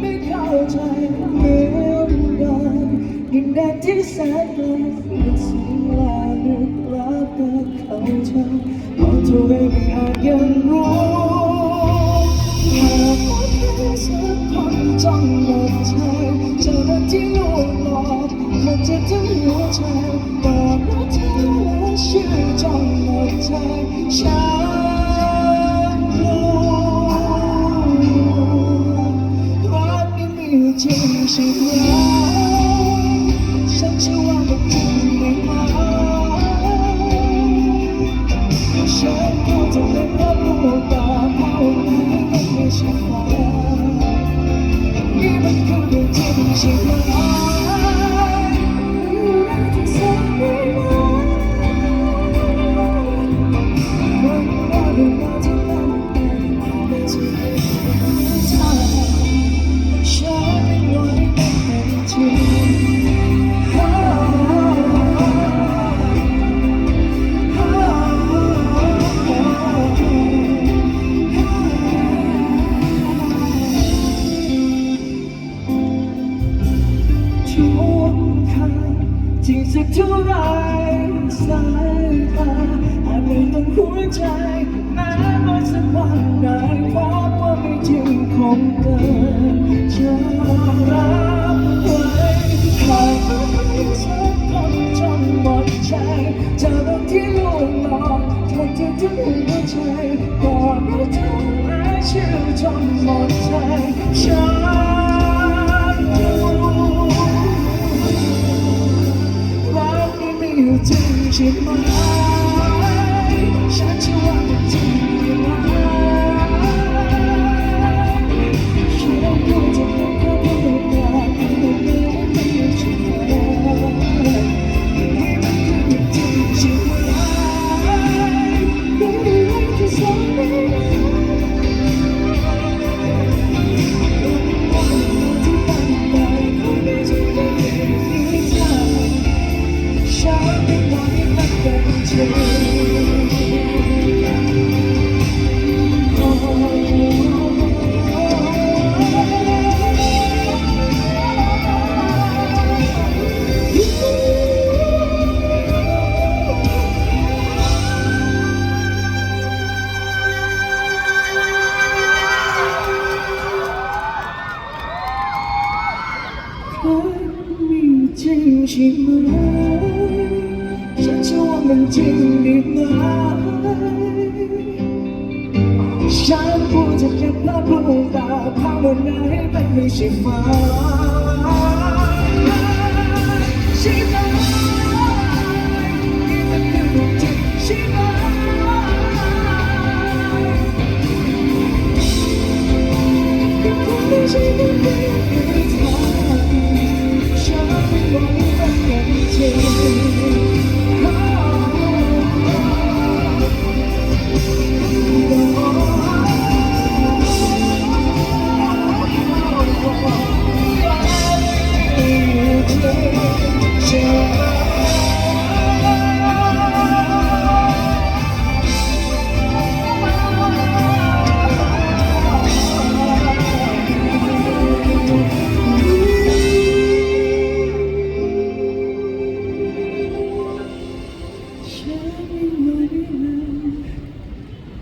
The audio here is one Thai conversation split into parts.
ไม่เข้าใจเมือนเดิมดินแดนที่แสนไกลมันสูงลาลึกลับกับเขาเธอมองาะเธอไม่อาจยังรู้หากว่าเธอสักคนจ้องมองเธอเจอที่นวงหลอดเธอจะทำหัวใจ จริงใช่ไหมฉันเชื่อว่ามันจริงไม่มาฉันก็จะเป็นแค่ผู้ตาภาวนาไม่ไม่ใช่ฝันนี่มันคือเรื่องจริงใช่ไหม ช่วงค่าจริงสักเท่าไรสายตาอาจไม่ต้องหัวใจแม้ว่าสักวันได้พบว่าไม่จริงคงเกินจะรับไว้หากว่าใครสักคนจนหมดใจจะรักที่ลวงหลอกทนเธอถึงหัวใจบอกว่าเธอและชื่อจนหมดใจฉัน มีอจริงใช่ไหมฉันจะว่ามันจริง มีจริงใช่ไหมฉันเชื่อว่ามันจริงดีไหมฉันพูดจะแค่พลาดพูดตาภาวนาให้มันไม่ใช่ฝันใช่ไหมนี่มันคือเรื่องจริงใช่ไหมก็คงไม่ใช่เรื่องเดีย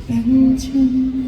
ฉัน